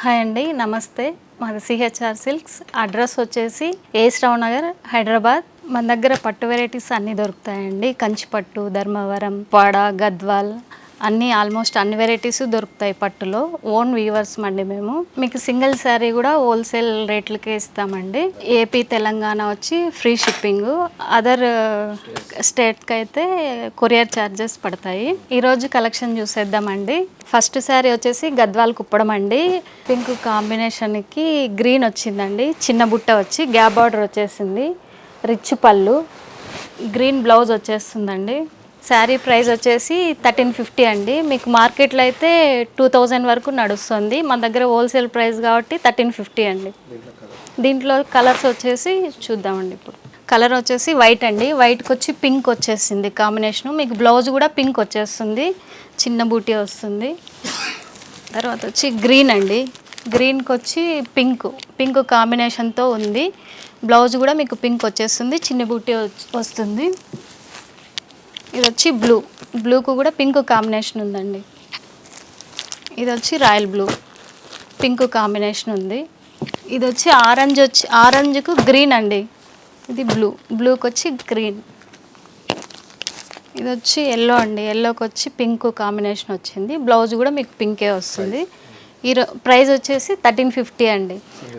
Hi అండి నమస్తే. మాది సిహెచ్ఆర్ సిల్క్స్. అడ్రస్ వచ్చేసి ఏ రావు నగర్ హైదరాబాద్. మన దగ్గర పట్టు వెరైటీస్ అన్నీ దొరుకుతాయండి. కంచి పట్టు ధర్మవరం పాడ గద్వాల్. అన్నీ ఆల్మోస్ట్ అన్ని వెరైటీస్ దొరుకుతాయి పట్టులో. ఓన్ వీవర్స్ అండి మేము. మీకు సింగిల్ శారీ కూడా హోల్సేల్ రేట్లకే ఇస్తామండి. ఏపీ తెలంగాణ వచ్చి ఫ్రీ షిప్పింగ్ అదర్ స్టేట్కి అయితే కొరియర్ ఛార్జెస్ పడతాయి. ఈరోజు కలెక్షన్ చూసేద్దామండి. ఫస్ట్ శారీ వచ్చేసి గద్వాల్ కుప్పడం అండి. పింక్ కాంబినేషన్కి గ్రీన్ వచ్చిందండి. చిన్న బుట్ట వచ్చి గ్యాప్ బార్డర్ వచ్చేసింది. రిచ్ పళ్ళు. గ్రీన్ బ్లౌజ్ వచ్చేస్తుందండి. శారీ ప్రైస్ వచ్చేసి థర్టీన్ ఫిఫ్టీ అండి. మీకు మార్కెట్లో అయితే టూ థౌజండ్ వరకు నడుస్తుంది. మన దగ్గర హోల్సేల్ ప్రైస్ కాబట్టి థర్టీన్ ఫిఫ్టీ అండి. దీంట్లో కలర్స్ వచ్చేసి చూద్దామండి ఇప్పుడు. కలర్ వచ్చేసి వైట్ అండి. వైట్కి వచ్చి పింక్ వచ్చేసింది కాంబినేషన్. మీకు బ్లౌజ్ కూడా పింక్ వచ్చేస్తుంది. చిన్న బూటీ వస్తుంది. తర్వాత వచ్చి గ్రీన్ అండి. గ్రీన్కి వచ్చి పింక్. పింక్ కాంబినేషన్తో ఉంది. బ్లౌజ్ కూడా మీకు పింక్ వచ్చేస్తుంది. చిన్న బూటీ వస్తుంది. ఇది వచ్చి బ్లూ. బ్లూకు కూడా పింక్ కాంబినేషన్ ఉందండి. ఇది వచ్చి రాయల్ బ్లూ. పింక్ కాంబినేషన్ ఉంది. ఇది వచ్చి ఆరెంజ్ వచ్చి ఆరెంజ్కు గ్రీన్ అండి. ఇది బ్లూ. బ్లూకి వచ్చి గ్రీన్. ఇది వచ్చి ఎల్లో అండి. ఎల్లోకి వచ్చి పింక్ కాంబినేషన్ వచ్చింది. బ్లౌజ్ కూడా మీకు పింకే వస్తుంది. ఈ ప్రైస్ వచ్చేసి థర్టీన్ ఫిఫ్టీ అండి.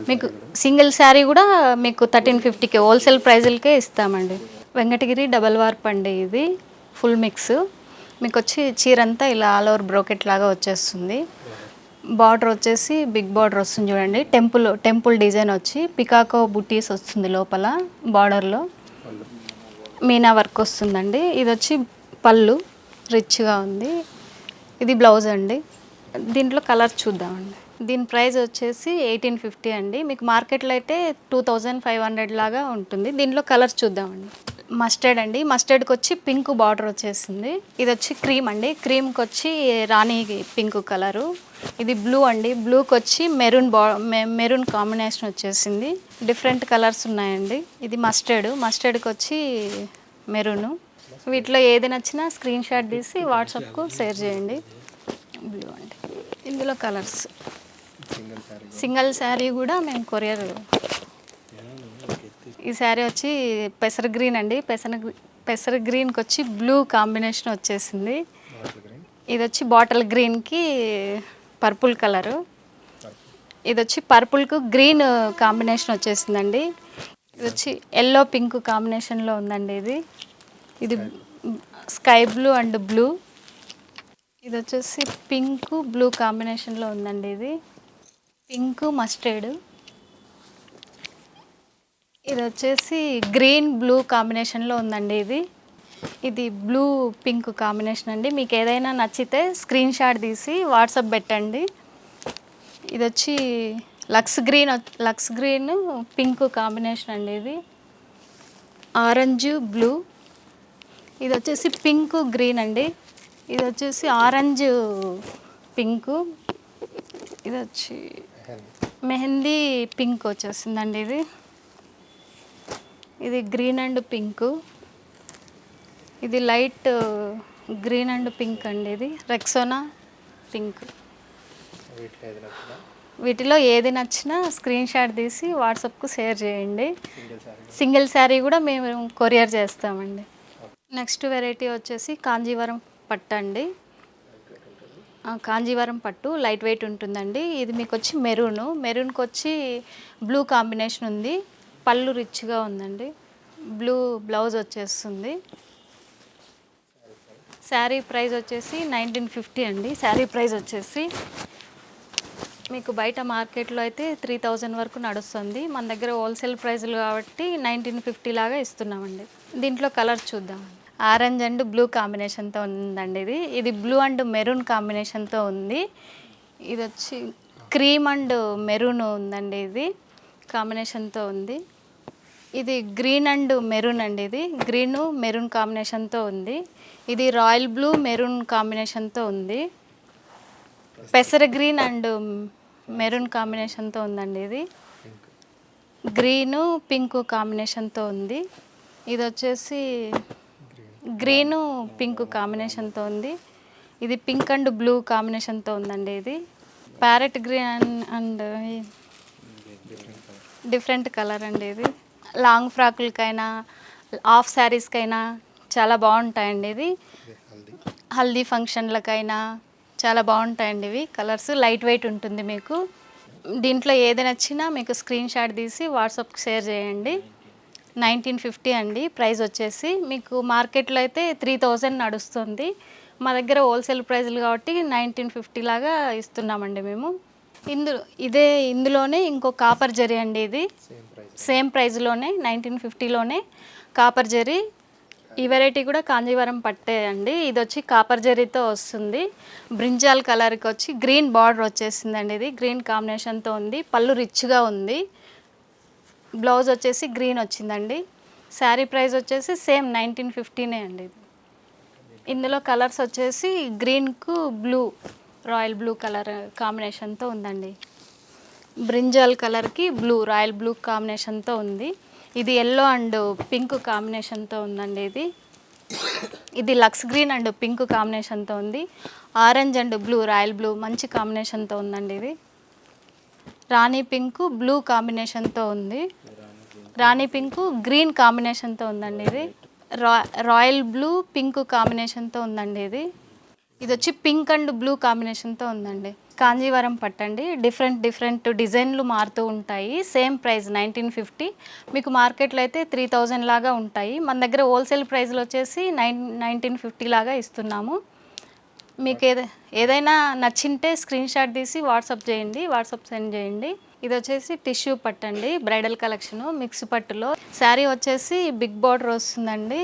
మీకు సింగిల్ శారీ కూడా మీకు థర్టీన్ ఫిఫ్టీకి హోల్సేల్ ప్రైజులకే ఇస్తామండి. వెంకటగిరి డబల్ వార్ప్ అండి ఇది. Full mix. మీకు వచ్చి చీర అంతా ఇలా ఆల్ ఓవర్ బ్రోకెట్ లాగా వచ్చేస్తుంది. బార్డర్ వచ్చేసి బిగ్ బార్డర్ వస్తుంది చూడండి. టెంపుల్ టెంపుల్ డిజైన్ వచ్చి పికాకో బుటీస్ వస్తుంది లోపల బార్డర్లో. మీనా వర్క్ వస్తుందండి. ఇది వచ్చి పళ్ళు రిచ్గా ఉంది. ఇది బ్లౌజ్ అండి. దీంట్లో కలర్ చూద్దామండి. దీని ప్రైస్ వచ్చేసి ఎయిటీన్ ఫిఫ్టీ అండి. మీకు మార్కెట్లో అయితే టూ థౌజండ్ ఫైవ్ హండ్రెడ్ లాగా ఉంటుంది. దీంట్లో కలర్స్ చూద్దామండి. మస్టర్డ్ అండి. మస్టర్డ్కి వచ్చి పింక్ బార్డర్ వచ్చేసింది. ఇది వచ్చి క్రీమ్ అండి. క్రీమ్కి వచ్చి రాణి పింక్ కలరు. ఇది బ్లూ అండి. బ్లూకి వచ్చి మెరూన్ బా మెరూన్ కాంబినేషన్ వచ్చేసింది. డిఫరెంట్ కలర్స్ ఉన్నాయండి. ఇది మస్టర్డ్. మస్టర్డ్కి వచ్చి మెరూను. వీటిలో ఏది నచ్చినా స్క్రీన్ షాట్ తీసి వాట్సాప్కు షేర్ చేయండి. బ్లూ అండి. ఇందులో కలర్స్. సింగిల్ శారీ కూడా మేము కొరియర్ ఈ శారీ వచ్చి పెసర గ్రీన్ అండి. పెసర పెసర గ్రీన్కి వచ్చి బ్లూ కాంబినేషన్ వచ్చేసింది. ఇది వచ్చి బాటిల్ గ్రీన్కి పర్పుల్ కలరు. ఇది వచ్చి పర్పుల్కు గ్రీన్ కాంబినేషన్ వచ్చేసిందండి. ఇది వచ్చి ఎల్లో పింక్ కాంబినేషన్లో ఉందండి ఇది. ఇది స్కై బ్లూ అండ్ బ్లూ. ఇది వచ్చేసి పింక్ బ్లూ కాంబినేషన్లో ఉందండి ఇది. Pink mustard. ఇది వచ్చేసి గ్రీన్ బ్లూ కాంబినేషన్లో ఉందండి ఇది. ఇది బ్లూ పింక్ కాంబినేషన్ అండి. మీకు ఏదైనా నచ్చితే స్క్రీన్ షాట్ తీసి వాట్సాప్ పెట్టండి. ఇది వచ్చి Lux green Lux green pink combination అండి ఇది. Orange blue. ఇది వచ్చేసి పింక్ గ్రీన్ అండి. ఇది వచ్చేసి ఆరెంజ్ పింక్. ఇది వచ్చి మెహందీ పింక్ వచ్చేసిందండి ఇది. ఇది గ్రీన్ అండ్ పింక్. ఇది లైట్ గ్రీన్ అండ్ పింక్ అండి ఇది. Rexona pink. వీటిలో ఏది నచ్చినా స్క్రీన్ షాట్ తీసి వాట్సాప్కు షేర్ చేయండి. సింగిల్ శారీ కూడా. మేము కొరియర్ చేస్తామండి. నెక్స్ట్ వెరైటీ వచ్చేసి కాంజీవరం పట్టు అండి. కాంజీవరం పట్టు లైట్ వెయిట్ ఉంటుందండి. ఇది మీకు వచ్చి మెరూన్. మెరూన్కి వచ్చి బ్లూ కాంబినేషన్ ఉంది. పళ్ళు రిచ్గా ఉందండి. బ్లూ బ్లౌజ్ వచ్చేస్తుంది. శారీ ప్రైస్ వచ్చేసి నైన్టీన్ ఫిఫ్టీ అండి. శారీ ప్రైస్ వచ్చేసి మీకు బయట మార్కెట్లో అయితే త్రీ థౌజండ్ వరకు నడుస్తుంది. మన దగ్గర హోల్సేల్ ప్రైస్లు కాబట్టి నైన్టీన్ ఫిఫ్టీ లాగా ఇస్తున్నామండి. దీంట్లో కలర్ చూద్దాం. ఆరెంజ్ అండ్ బ్లూ కాంబినేషన్తో ఉందండి ఇది. ఇది బ్లూ అండ్ మెరూన్ కాంబినేషన్తో ఉంది. ఇది వచ్చి క్రీమ్ అండ్ మెరూన్ ఉందండి ఇది. కాంబినేషన్తో ఉంది. ఇది గ్రీన్ అండ్ మెరూన్ అండి ఇది. గ్రీన్ మెరూన్ కాంబినేషన్తో ఉంది. ఇది రాయల్ బ్లూ మెరూన్ కాంబినేషన్తో ఉంది. పెసర గ్రీన్ అండ్ మెరూన్ కాంబినేషన్తో ఉందండి ఇది. గ్రీను పింక్ కాంబినేషన్తో ఉంది. ఇది వచ్చేసి గ్రీను పింక్ కాంబినేషన్తో ఉంది. ఇది పింక్ అండ్ బ్లూ కాంబినేషన్తో ఉందండి ఇది. Parrot green and different colour అండి ఇది. లాంగ్ ఫ్రాకులకైనా హాఫ్ శారీస్కైనా చాలా బాగుంటాయండి ఇది హల్దీ ఫంక్షన్లకైనా చాలా బాగుంటాయండి ఇవి. కలర్స్ లైట్ వెయిట్ ఉంటుంది మీకు. దీంట్లో ఏది నచ్చినా మీకు స్క్రీన్ షాట్ తీసి వాట్సాప్కి షేర్ చేయండి. నైన్టీన్ ఫిఫ్టీ అండి ప్రైస్ వచ్చేసి. మీకు మార్కెట్లో అయితే త్రీ థౌజండ్ నడుస్తుంది. మా దగ్గర హోల్సేల్ ప్రైస్లు కాబట్టి నైన్టీన్ ఫిఫ్టీ లాగా ఇస్తున్నామండి మేము. ఇందులో ఇదే ఇందులోనే ఇంకో కాపర్ జరీ అండి ఇది. సేమ్ ప్రైస్లోనే నైన్టీన్ ఫిఫ్టీలోనే కాపర్ జరీ ఈ వెరైటీ కూడా కాంజీవరం పట్టే అండి. ఇది వచ్చి కాపర్ జరీతో వస్తుంది. బ్రింజాల్ కలర్కి వచ్చి గ్రీన్ బార్డర్ వచ్చేసిందండి ఇది. గ్రీన్ కాంబినేషన్తో ఉంది. పళ్ళు రిచ్గా ఉంది. బ్లౌజ్ వచ్చేసి గ్రీన్ వచ్చిందండి. శారీ ప్రైస్ వచ్చేసి సేమ్ నైన్టీన్ ఫిఫ్టీనే అండి ఇది. ఇందులో కలర్స్ వచ్చేసి గ్రీన్కు బ్లూ రాయల్ బ్లూ కలర్ కాంబినేషన్తో ఉందండి. బ్రింజాల్ కలర్కి బ్లూ రాయల్ బ్లూ కాంబినేషన్తో ఉంది. ఇది ఎల్లో అండ్ పింక్ కాంబినేషన్తో ఉందండి ఇది. ఇది లక్స్ గ్రీన్ అండ్ పింక్ కాంబినేషన్తో ఉంది. Orange and blue royal blue మంచి కాంబినేషన్తో ఉందండి ఇది. రాణి పింక్ బ్లూ కాంబినేషన్తో ఉంది. రాణి పింక్ గ్రీన్ కాంబినేషన్తో ఉందండి ఇది. రా రాయల్ బ్లూ పింక్ కాంబినేషన్తో ఉందండి ఇది. ఇది వచ్చి పింక్ అండ్ బ్లూ కాంబినేషన్తో ఉందండి. కాంజీవరం పట్టండి. డిఫరెంట్ డిఫరెంట్ డిజైన్లు మారుతూ ఉంటాయి. సేమ్ ప్రైస్ నైన్టీన్ ఫిఫ్టీ మీకు మార్కెట్లో అయితే త్రీ థౌజండ్ లాగా ఉంటాయి. మన దగ్గర హోల్సేల్ ప్రైస్లో వచ్చేసి నైన్ నైన్టీన్ ఫిఫ్టీ లాగా ఇస్తున్నాము. మీకు ఏద ఏదైనా నచ్చింటే స్క్రీన్ షాట్ తీసి వాట్సాప్ చేయండి. వాట్సాప్ సెండ్ చేయండి. ఇది వచ్చేసి టిష్యూ పట్టండి. బ్రైడల్ కలెక్షను మిక్స్ పట్టులో. శారీ వచ్చేసి బిగ్ బార్డర్ వస్తుందండి.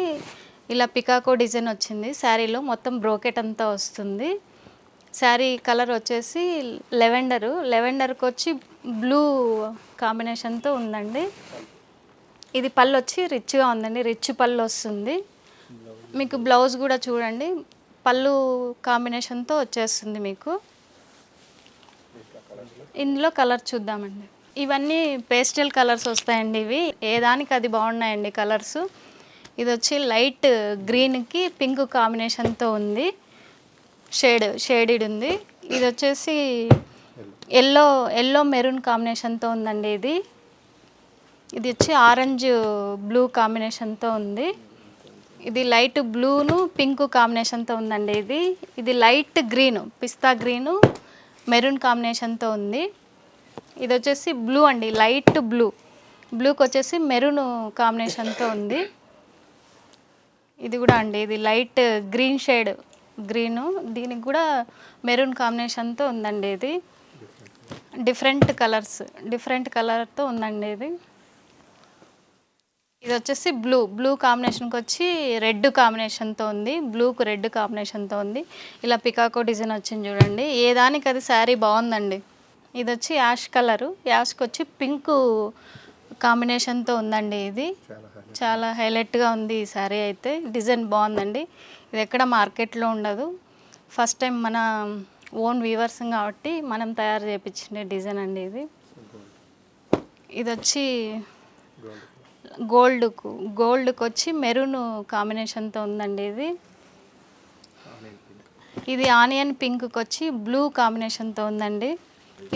ఇలా పికాకో డిజైన్ వచ్చింది. శారీలో మొత్తం బ్రోకెట్ అంతా వస్తుంది. శారీ కలర్ వచ్చేసి లెవెండరు. లెవెండర్కి వచ్చి బ్లూ కాంబినేషన్తో ఉందండి. ఇది పళ్ళు వచ్చి రిచ్గా ఉందండి. రిచ్ పళ్ళు వస్తుంది మీకు బ్లౌజ్ కూడా చూడండి. పళ్ళు కాంబినేషన్తో వచ్చేస్తుంది మీకు. ఇందులో కలర్ చూద్దామండి. ఇవన్నీ పేస్టల్ కలర్స్ వస్తాయండి ఇవి. ఏ దానికి అది బాగున్నాయండి కలర్స్. ఇది వచ్చి లైట్ గ్రీన్కి పింక్ కాంబినేషన్తో ఉంది. షేడ్ షేడెడ్ ఉంది. ఇది వచ్చేసి ఎల్లో ఎల్లో మెరూన్ కాంబినేషన్తో ఉందండి ఇది. ఇది వచ్చి ఆరెంజ్ బ్లూ కాంబినేషన్తో ఉంది. ఇది లైట్ బ్లూను పింక్ కాంబినేషన్తో ఉందండి ఇది. ఇది లైట్ గ్రీన్ పిస్తా గ్రీను మెరూన్ కాంబినేషన్తో ఉంది. ఇది వచ్చేసి బ్లూ అండి లైట్ బ్లూ. బ్లూకి వచ్చేసి మెరూన్ కాంబినేషన్తో ఉంది. ఇది కూడా అండి ఇది లైట్ గ్రీన్ షేడ్. గ్రీను. దీనికి కూడా మెరూన్ కాంబినేషన్తో ఉందండి ఇది. డిఫరెంట్ కలర్స్ డిఫరెంట్ కలర్తో ఉందండి ఇది. ఇది వచ్చేసి బ్లూ బ్లూ కాంబినేషన్కి వచ్చి రెడ్ కాంబినేషన్తో ఉంది బ్లూకు రెడ్ కాంబినేషన్తో ఉంది. ఇలా పికాకో డిజైన్ వచ్చింది చూడండి. ఏ దానికి అది శారీ బాగుందండి. ఇది వచ్చి యాష్ కలరు యాష్కి వచ్చి పింక్ కాంబినేషన్తో ఉందండి ఇది. చాలా హైలైట్గా ఉంది ఈ శారీ అయితే. డిజైన్ బాగుందండి. ఇది ఎక్కడ మార్కెట్లో ఉండదు. ఫస్ట్ టైం మన ఓన్ వీవర్స్ కాబట్టి మనం తయారు చేయించిన డిజైన్ అండి ఇది. ఇది వచ్చి గోల్డ్కు. గోల్డ్కి వచ్చి మెరూన్ కాంబినేషన్తో ఉందండి ఇది. ఇది ఆనియన్ పింక్కి వచ్చి బ్లూ కాంబినేషన్తో ఉందండి.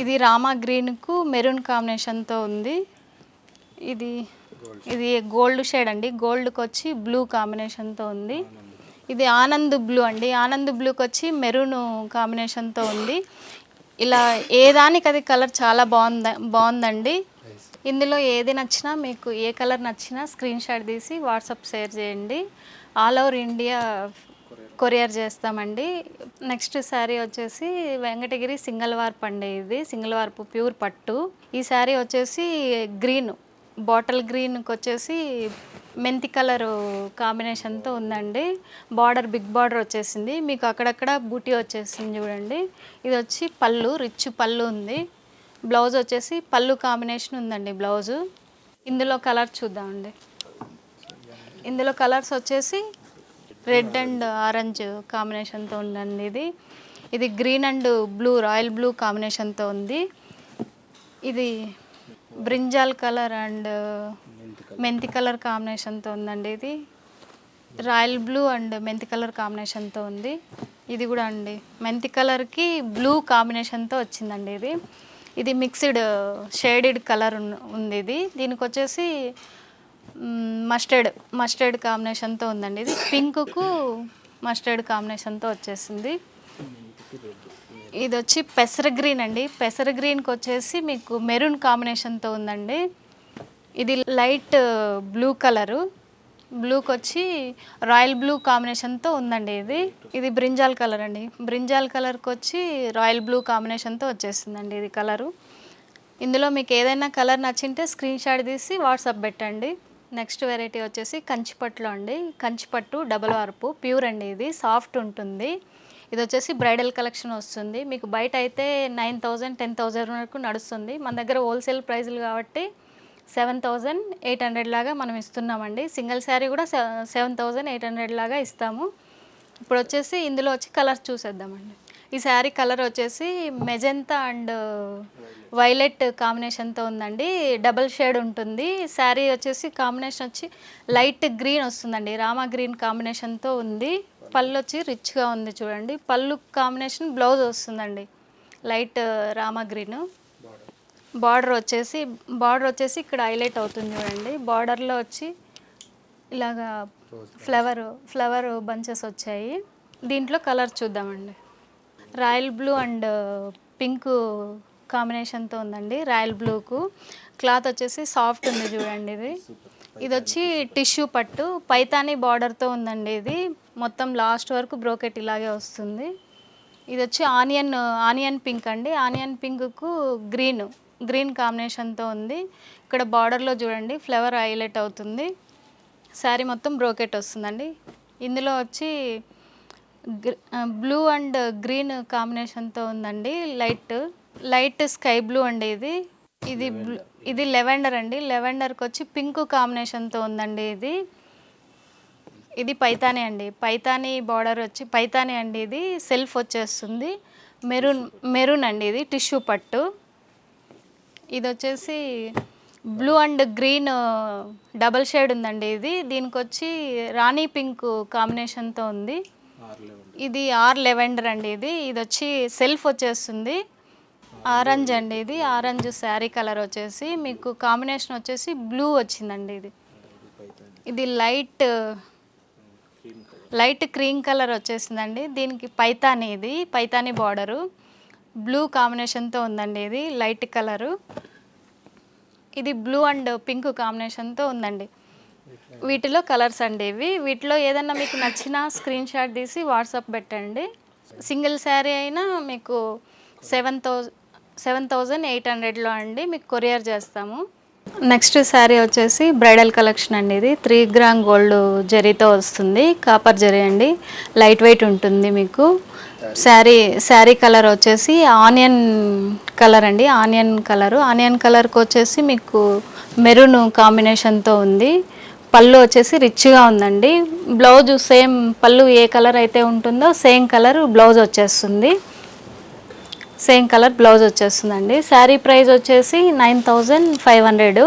ఇది రామా గ్రీన్కు మెరూన్ కాంబినేషన్తో ఉంది. ఇది ఇది గోల్డ్ షేడ్ అండి. గోల్డ్కి వచ్చి బ్లూ కాంబినేషన్తో ఉంది. ఇది ఆనంద్ బ్లూ అండి. ఆనంద్ బ్లూకి వచ్చి మెరూన్ కాంబినేషన్తో ఉంది. ఇలా ఏ దానికి అది కలర్ చాలా బాగుంద బాగుందండి. ఇందులో ఏది నచ్చినా మీకు ఏ కలర్ నచ్చినా స్క్రీన్ షాట్ తీసి వాట్సాప్ షేర్ చేయండి. ఆల్ ఓవర్ ఇండియా కొరియర్ చేస్తామండి. నెక్స్ట్ శారీ వచ్చేసి వెంకటగిరి సింగల్ వార్ప్ అండి ఇది. సింగల్ వార్పు ప్యూర్ పట్టు. ఈ శారీ వచ్చేసి గ్రీన్. బాటిల్ గ్రీన్కి వచ్చేసి మెంతి కలర్ కాంబినేషన్తో ఉందండి. బార్డర్ బిగ్ బార్డర్ వచ్చేసింది. మీకు అక్కడక్కడ బూటీ వచ్చేసింది చూడండి. ఇది వచ్చి పళ్ళు రిచ్ పళ్ళు ఉంది. బ్లౌజ్ వచ్చేసి పళ్ళు కాంబినేషన్ ఉందండి బ్లౌజు. ఇందులో కలర్ చూద్దామండి. ఇందులో కలర్స్ వచ్చేసి రెడ్ అండ్ ఆరెంజ్ కాంబినేషన్తో ఉందండి ఇది. ఇది green and blue royal blue కాంబినేషన్తో ఉంది. ఇది బ్రింజాల్ కలర్ అండ్ మెంతి కలర్ కాంబినేషన్తో ఉందండి ఇది. రాయల్ బ్లూ అండ్ మెంతి కలర్ కాంబినేషన్తో ఉంది. ఇది కూడా అండి. మెంతి కలర్కి బ్లూ కాంబినేషన్తో వచ్చిందండి ఇది. ఇది మిక్స్డ్ షేడెడ్ కలర్ ఉంది ఇది. దీనికి వచ్చేసి మస్టర్డ్ మస్టర్డ్ కాంబినేషన్తో ఉందండి ఇది. పింక్కు మస్టర్డ్ కాంబినేషన్తో వచ్చేసింది. ఇది వచ్చి పెసర గ్రీన్ అండి. పెసర గ్రీన్కి వచ్చేసి మీకు మెరూన్ కాంబినేషన్తో ఉందండి. ఇది లైట్ బ్లూ కలరు. బ్లూకి వచ్చి రాయల్ బ్లూ కాంబినేషన్తో ఉందండి ఇది. ఇది బ్రింజాల్ కలర్ అండి. బ్రింజాల్ కలర్కి వచ్చి రాయల్ బ్లూ కాంబినేషన్తో వచ్చేసిందండి ఇది కలరు. ఇందులో మీకు ఏదైనా కలర్ నచ్చింటే స్క్రీన్ షాట్ తీసి వాట్సాప్ పెట్టండి. నెక్స్ట్ వెరైటీ వచ్చేసి కంచిపట్టులో అండి. కంచిపట్టు డబల్ వార్పు ప్యూర్ అండి ఇది. సాఫ్ట్ ఉంటుంది. ఇది వచ్చేసి బ్రైడల్ కలెక్షన్ వస్తుంది. మీకు బయట అయితే నైన్ థౌజండ్ టెన్ థౌజండ్ వరకు నడుస్తుంది. మన దగ్గర హోల్సేల్ ప్రైజులు కాబట్టి సెవెన్ థౌజండ్ ఎయిట్ హండ్రెడ్ లాగా మనం ఇస్తున్నామండి. సింగిల్ శారీ కూడా సెవెన్ థౌజండ్ ఎయిట్ హండ్రెడ్ లాగా ఇస్తాము. ఇప్పుడు వచ్చేసి ఇందులో వచ్చి కలర్స్ చూసేద్దామండి. ఈ శారీ కలర్ వచ్చేసి మెజెంతా అండ్ వైలెట్ కాంబినేషన్తో ఉందండి. డబల్ షేడ్ ఉంటుంది. శారీ వచ్చేసి కాంబినేషన్ వచ్చి లైట్ గ్రీన్ వస్తుందండి. రామా గ్రీన్ కాంబినేషన్తో ఉంది. పళ్ళు వచ్చి రిచ్గా ఉంది చూడండి. పళ్ళు కాంబినేషన్ బ్లౌజ్ వస్తుందండి. లైట్ రామా గ్రీన్. బార్డర్ వచ్చేసి బార్డర్ వచ్చేసి ఇక్కడ హైలైట్ అవుతుంది చూడండి. బార్డర్లో వచ్చి ఇలాగా ఫ్లవర్ ఫ్లవర్ బంచెస్ వచ్చాయి. దీంట్లో కలర్ చూద్దామండి. రాయల్ బ్లూ అండ్ పింక్ కాంబినేషన్తో ఉందండి రాయల్ బ్లూకు. క్లాత్ వచ్చేసి సాఫ్ట్ ఉంది చూడండి ఇది. ఇది వచ్చి టిష్యూ పట్టు. పైతానీ బార్డర్తో ఉందండి ఇది. మొత్తం లాస్ట్ వరకు బ్రోకెట్ ఇలాగే వస్తుంది. ఇది వచ్చి ఆనియన్ ఆనియన్ పింక్ అండి. ఆనియన్ పింక్కు గ్రీన్ గ్రీన్ కాంబినేషన్తో ఉంది. ఇక్కడ బార్డర్లో చూడండి ఫ్లవర్ హైలైట్ అవుతుంది. శారీ మొత్తం బ్రోకెట్ వస్తుందండి. ఇందులో వచ్చి బ్లూ అండ్ గ్రీన్ కాంబినేషన్తో ఉందండి. లైట్ లైట్ స్కై బ్లూ అండి ఇది. ఇది బ్లూ ఇది లెవెండర్ అండి. లెవెండర్కి వచ్చి పింక్ కాంబినేషన్తో ఉందండి ఇది. ఇది పైతాని అండి. పైతాని బార్డర్ వచ్చి పైతాని అండి ఇది. సెల్ఫ్ వచ్చేస్తుంది. మెరూన్ మెరూన్ అండి ఇది టిష్యూ పట్టు. ఇది వచ్చేసి blue and green double shade ఉందండి ఇది. దీనికి వచ్చి రాణి పింక్ కాంబినేషన్తో ఉంది. ఇది ఆర్ లెవెండర్ అండి ఇది. ఇది వచ్చి సెల్ఫ్ వచ్చేస్తుంది. ఆరెంజ్ అండి ఇది. ఆరెంజ్ శారీ కలర్ వచ్చేసి మీకు కాంబినేషన్ వచ్చేసి బ్లూ వచ్చిందండి ఇది. ఇది లైట్ లైట్ క్రీమ్ కలర్ వచ్చేసిందండి. దీనికి పైతాని ఇది పైతాని బార్డరు. బ్లూ కాంబినేషన్తో ఉందండి ఇది లైట్ కలరు. ఇది బ్లూ అండ్ పింక్ కాంబినేషన్తో ఉందండి. వీటిలో కలర్స్ అండి ఇవి. వీటిలో ఏదన్నా మీకు నచ్చిన స్క్రీన్ షాట్ తీసి వాట్సాప్ పెట్టండి. సింగిల్ శారీ అయినా మీకు సెవెన్ థౌ సెవెన్ థౌజండ్ ఎయిట్ హండ్రెడ్లో అండి మీకు కొరియర్ చేస్తాము. నెక్స్ట్ శారీ వచ్చేసి బ్రైడల్ కలెక్షన్ అండి ఇది. త్రీ గ్రామ్ గోల్డ్ జరీతో వస్తుంది. కాపర్ జరీ అండి. లైట్ వెయిట్ ఉంటుంది మీకు. శారీ శారీ కలర్ వచ్చేసి ఆనియన్ కలర్ అండి. Onion colour. ఆనియన్ కలర్కి వచ్చేసి మీకు మెరూన్ కాంబినేషన్తో ఉంది. పళ్ళు వచ్చేసి రిచ్గా ఉందండి. బ్లౌజ్ సేమ్ పళ్ళు ఏ కలర్ అయితే ఉంటుందో సేమ్ కలర్ బ్లౌజ్ వచ్చేస్తుంది. సేమ్ కలర్ బ్లౌజ్ వచ్చేస్తుందండి. శారీ ప్రైస్ వచ్చేసి నైన్ థౌజండ్ ఫైవ్ హండ్రెడ్.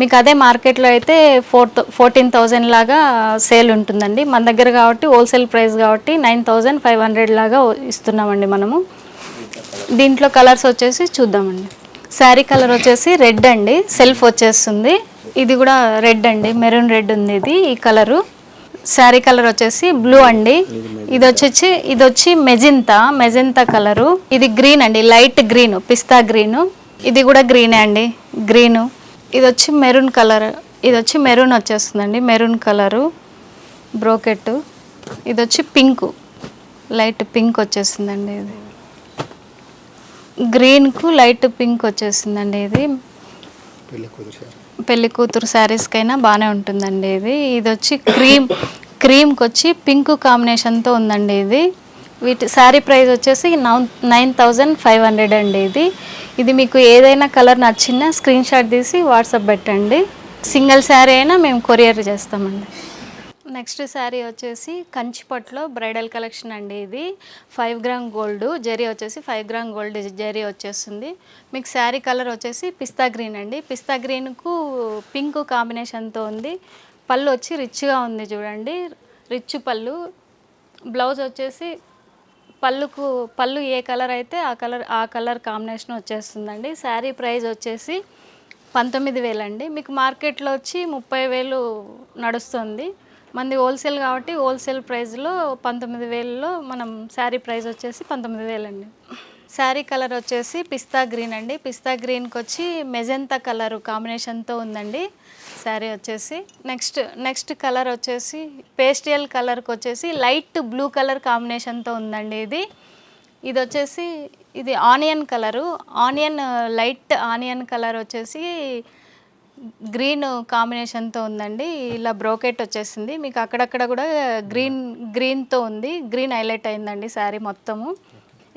మీకు అదే మార్కెట్లో అయితే ఫోర్ ఫోర్టీన్ థౌజండ్ లాగా సేల్ ఉంటుందండి. మన దగ్గర కాబట్టి హోల్సేల్ ప్రైస్ కాబట్టి నైన్ థౌజండ్ ఫైవ్ హండ్రెడ్ లాగా ఇస్తున్నామండి మనము. దీంట్లో కలర్స్ వచ్చేసి చూద్దామండి. శారీ కలర్ వచ్చేసి రెడ్ అండి. సెల్ఫ్ వచ్చేస్తుంది. ఇది కూడా రెడ్ అండి. మెరూన్ రెడ్ ఉంది ఇది ఈ కలరు. శారీ కలర్ వచ్చేసి బ్లూ అండి. ఇది వచ్చేసి ఇది వచ్చి మెజింతా మెజింతా కలరు. ఇది గ్రీన్ అండి లైట్ గ్రీన్ పిస్తా గ్రీన్. ఇది కూడా గ్రీనే అండి గ్రీను. ఇది వచ్చి మెరూన్ కలర్ ఇది వచ్చి మెరూన్ వచ్చేస్తుందండి మెరూన్ కలరు. బ్రోకెట్ ఇది వచ్చి పింక్ లైట్ పింక్ వచ్చేసిందండి ఇది. గ్రీన్కు లైట్ పింక్ వచ్చేసిందండి ఇది. పెళ్ళి కూతురు శారీస్కైనా బాగానే ఉంటుందండి ఇది. ఇది వచ్చి క్రీమ్ క్రీమ్కి వచ్చి పింక్ కాంబినేషన్తో ఉందండి ఇది. వీటి శారీ ప్రైస్ వచ్చేసి నౌన్ నైన్ థౌజండ్ ఫైవ్ హండ్రెడ్ అండి ఇది. ఇది మీకు ఏదైనా కలర్ నచ్చినా స్క్రీన్ షాట్ తీసి వాట్సాప్ పెట్టండి. సింగిల్ శారీ అయినా మేము కొరియర్ చేస్తామండి. నెక్స్ట్ శారీ వచ్చేసి కంచిపట్లో బ్రైడల్ కలెక్షన్ అండి ఇది. Five gram gold. జరీ వచ్చేసి ఫైవ్ గ్రామ్ గోల్డ్ జరీ వచ్చేస్తుంది. మీకు శారీ కలర్ వచ్చేసి పిస్తా గ్రీన్ అండి. పిస్తా గ్రీన్కు పింక్ కాంబినేషన్తో ఉంది. పళ్ళు వచ్చి రిచ్గా ఉంది చూడండి. రిచ్ పళ్ళు. బ్లౌజ్ వచ్చేసి పళ్ళుకు పళ్ళు ఏ కలర్ అయితే ఆ కలర్ ఆ కలర్ కాంబినేషన్ వచ్చేస్తుందండి. శారీ ప్రైస్ వచ్చేసి పంతొమ్మిది వేలండి. మీకు మార్కెట్లో వచ్చి ముప్పై వేలు నడుస్తుంది. మంది హోల్సేల్ కాబట్టి హోల్సేల్ ప్రైస్లో పంతొమ్మిది వేలలో మనం శారీ ప్రైస్ వచ్చేసి పంతొమ్మిది వేలండి. శారీ కలర్ వచ్చేసి పిస్తా గ్రీన్ అండి. పిస్తా గ్రీన్కి వచ్చి మెజంతా కలర్ కాంబినేషన్తో ఉందండి శారీ వచ్చేసి. నెక్స్ట్ నెక్స్ట్ కలర్ వచ్చేసి పేస్టియల్ కలర్కి వచ్చేసి లైట్ బ్లూ కలర్ కాంబినేషన్తో ఉందండి ఇది. ఇది వచ్చేసి ఇది onion colour. Onion light onion colour వచ్చేసి గ్రీన్ కాంబినేషన్తో ఉందండి. ఇలా బ్రోకెట్ వచ్చేసింది. మీకు అక్కడక్కడ కూడా గ్రీన్ గ్రీన్తో ఉంది. గ్రీన్ హైలైట్ అయిందండి శారీ మొత్తము.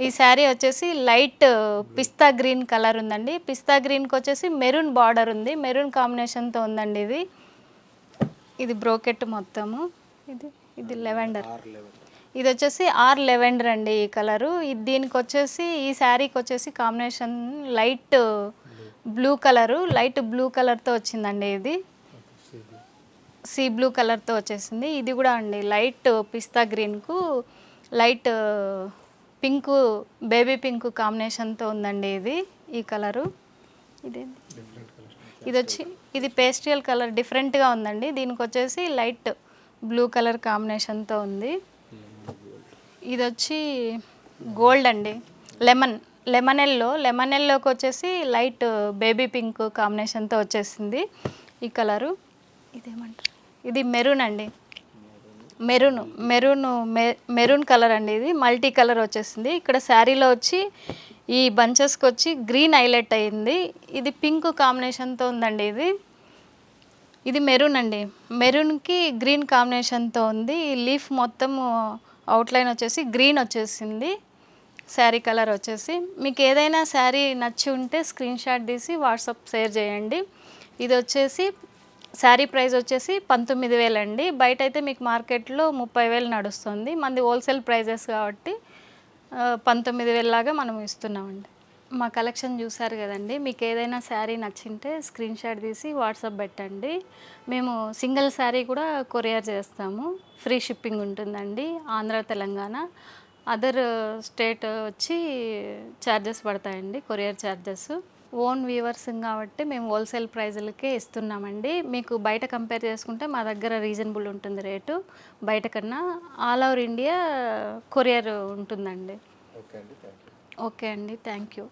ఈ శారీ వచ్చేసి లైట్ పిస్తా గ్రీన్ కలర్ ఉందండి. పిస్తా గ్రీన్కి వచ్చేసి మెరూన్ బార్డర్ ఉంది. మెరూన్ కాంబినేషన్తో ఉందండి ఇది. ఇది బ్రోకెట్ మొత్తము. ఇది ఇది లెవెండర్. ఇది వచ్చేసి ఆర్ లెవెండర్ అండి ఈ కలరు. ఇది దీనికి వచ్చేసి ఈ శారీకి వచ్చేసి combination light blue colour light blue కలర్తో వచ్చిందండి ఇది. సీ బ్లూ కలర్తో వచ్చేసింది. ఇది కూడా అండి లైట్ పిస్తా గ్రీన్కు లైట్ పింక్ బేబీ పింక్ కాంబినేషన్తో ఉందండి ఇది ఈ కలరు. ఇదేంటి ఇది వచ్చి ఇది పేస్ట్రియల్ కలర్ డిఫరెంట్గా ఉందండి. దీనికి వచ్చేసి లైట్ బ్లూ కలర్ కాంబినేషన్తో ఉంది. ఇది వచ్చి గోల్డ్ అండి లెమన్. లెమన్ ఎల్లో లెమన్ ఎల్లోకి వచ్చేసి లైట్ బేబీ పింక్ కాంబినేషన్తో వచ్చేసింది ఈ కలరు. ఇదేమంటారు? ఇది మెరూన్ అండి. మెరూన్ మెరూన్ మెరూన్ కలర్ అండి ఇది. మల్టీ కలర్ వచ్చేసింది. ఇక్కడ శారీలో వచ్చి ఈ బంచెస్కి వచ్చి గ్రీన్ హైలైట్ అయ్యింది. ఇది పింక్ కాంబినేషన్తో ఉందండి ఇది. ఇది మెరూన్ అండి. మెరూన్కి గ్రీన్ కాంబినేషన్తో ఉంది. ఈ లీఫ్ మొత్తం అవుట్లైన్ వచ్చేసి గ్రీన్ వచ్చేసింది. శారీ కలర్ వచ్చేసి. మీకు ఏదైనా శారీ నచ్చి ఉంటే స్క్రీన్ షాట్ తీసి వాట్సాప్ షేర్ చేయండి. ఇది వచ్చేసి శారీ ప్రైస్ వచ్చేసి పంతొమ్మిది వేలండి బయట అయితే మీకు మార్కెట్లో ముప్పై వేలు నడుస్తుంది. మనది హోల్సేల్ ప్రైజెస్ కాబట్టి పంతొమ్మిది వేలలాగా మనం ఇస్తున్నామండి. మా కలెక్షన్ చూసారు కదండి. మీకు ఏదైనా శారీ నచ్చింటే స్క్రీన్ షాట్ తీసి వాట్సాప్ పెట్టండి. మేము సింగిల్ శారీ కూడా కొరియర్ చేస్తాము. ఫ్రీ షిప్పింగ్ ఉంటుందండి. ఆంధ్ర తెలంగాణ. అదర్ స్టేట్ వచ్చి ఛార్జెస్ పడతాయండి కొరియర్ ఛార్జెస్. ఓన్ వీవర్స్ కాబట్టి మేము హోల్సేల్ ప్రైజులకే ఇస్తున్నామండి. మీకు బయట కంపేర్ చేసుకుంటే మా దగ్గర రీజనబుల్ ఉంటుంది రేటు. బయట కన్నా ఆల్ ఓవర్ ఇండియా కొరియర్ ఉంటుందండి. ఓకే అండి థ్యాంక్ యూ ఓకే అండి థ్యాంక్ యూ